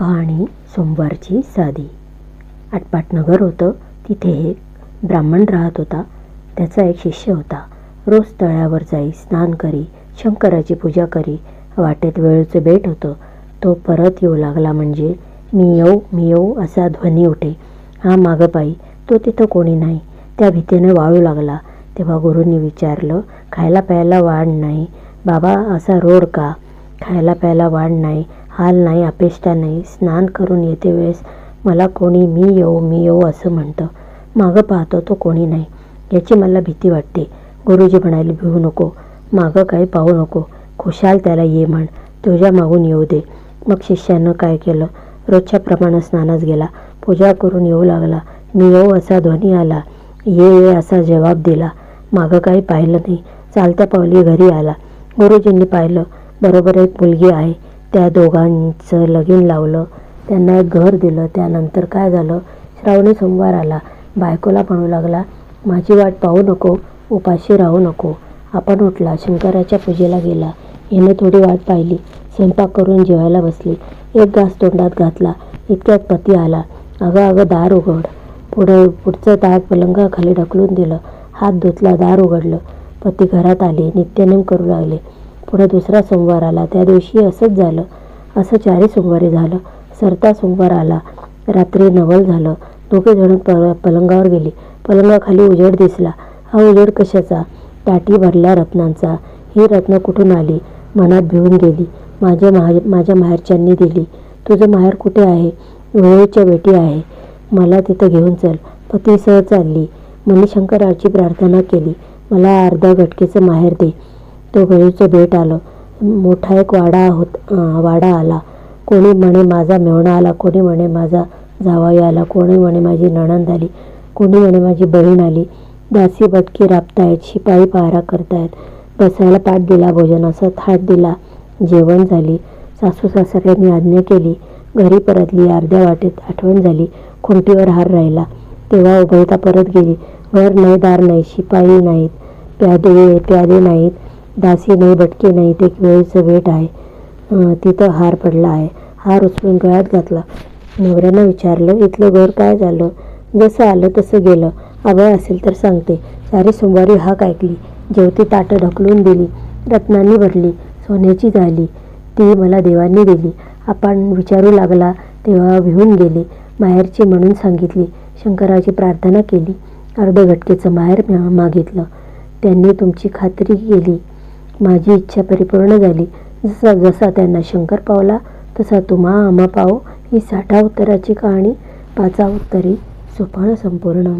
कहाणी सोमवारची साधी. आटपाटनगर होतं तिथे एक ब्राह्मण राहत होता. त्याचा एक शिष्य होता. रोज तळ्यावर जाई स्नान करी शंकराची पूजा करी. वाटेत वेळूचं बेट होतं. तो परत येऊ लागला म्हणजे मी येऊ मी येऊ असा ध्वनी उठे. हा मागं पायी तो तिथं कोणी नाही. त्या भीतीने वाळू लागला. तेव्हा गुरुंनी विचारलं खायला प्यायला वाढ नाही. बाबा असा रोड का? खायला प्यायला वाढ नाही. हाल नाही अपेष्टा नाही. स्नान करून येते वेळेस मला कोणी मी येऊ मी येऊ असं म्हणतं. मागं पाहतो तो कोणी नाही. याची मला भीती वाटते. गुरुजी म्हणाले भिवू नको. मागं काही पाहू नको. खुशाल त्याला ये म्हण. तुझ्या मागून येऊ दे. मग शिष्यानं काय केलं? रोजच्या प्रमाणे स्नानास गेला. पूजा करून येऊ लागला. मी येऊ असा ध्वनी आला. ये ये असा जवाब दिला. मागं काही पाहिलं नाही. चालत्या पावली घरी आला. गुरुजींनी पाहिलं बरोबर एक मुलगी आहे. त्या दोघांचं लगीन लावलं त्यांना एक घर दिलं त्यानंतर काय झालं? श्रावणी सोमवार आला. बायकोला म्हणू लागला माझी वाट पाहू नको उपाशी राहू नको. आपण उठला शंकराच्या पूजेला गेला. हिने थोडी वाट पाहिली स्वयंपाक करून जेवायला बसली. एक घास तोंडात घातला इतक्यात पती आला. अगं अगं दार उघड. पुढे पुढचं ताट पलंगाखाली ढकलून दिलं. हात धुतला दार उघडलं. पती घरात आले नित्यनेम करू लागले. पुढे दुसरा सोमवार आला. त्या दिवशी असंच झालं. असं चारही सोमवारी झालं. सरता सोमवार आला. रात्री नवल झालं. दोघे जण प पलंगावर गेली. पलंगाखाली उजेड दिसला. हा उजेड कशाचा? ताटी भरल्या रत्नांचा. ही रत्न कुठून आली? मनात भिवून गेली. माझ्या मा माझ्या माहेरच्यांनी दिली. तुझं माहेर कुठे आहे? वेळेच्या बेटी आहे. मला तिथं घेऊन चल. पतीसह चालली. मणिशंकराची प्रार्थना केली. मला अर्धा घटकेचं माहेर दे. तो गळीचं भेट आलं. मोठा एक वाडा होत वाडा आला. कोणी म्हणे माझा मेवणा आला कोणी म्हणे माझा जावाई आला कोणी म्हणे माझी नणंद आली कोणी म्हणे माझी बहीण आली. दासी बटकी राबतायत शिपाई पहारा करतायत. बसायला पाठ दिला भोजनाचा थाट दिला. जेवण झाली. सासू सासऱ्यांनी आज्ञा केली. घरी परतली. अर्ध्या वाटेत आठवण झाली. खुंटीवर हार राहिला. तेव्हा उभयता परत गेली. घर नाही दार नाही शिपाई नाहीत. प्यादे प्यादे नाहीत. दासी नाही बटके नाही ते वेळेचं वेट आहे. तिथं हार पडला आहे. हार उचलून गळ्यात घातला. नवऱ्यानं विचारलं इथलं घर काय झालं? जसं आलं तसं गेलं. अभय असेल तर सांगते. सारी सोमवारी हाक ऐकली. जेवती ताटं ढकलून दिली. रत्नांनी भरली. सोन्याची झाली. ती मला देवांनी दिली. आपण विचारू लागला तेव्हा भिवून गेली. माहेरची म्हणून सांगितली. शंकराची प्रार्थना केली. अर्ध घटकेचं माहेर मागितलं. त्यांनी तुमची खात्री केली. माझी इच्छा परिपूर्ण झाली. जसा जसा त्यांना शंकर पावला तसा तुम्हा आम्हा पाव. ही साठा उत्तराची कहाणी. पाचा उत्तरी सुफळ संपूर्ण.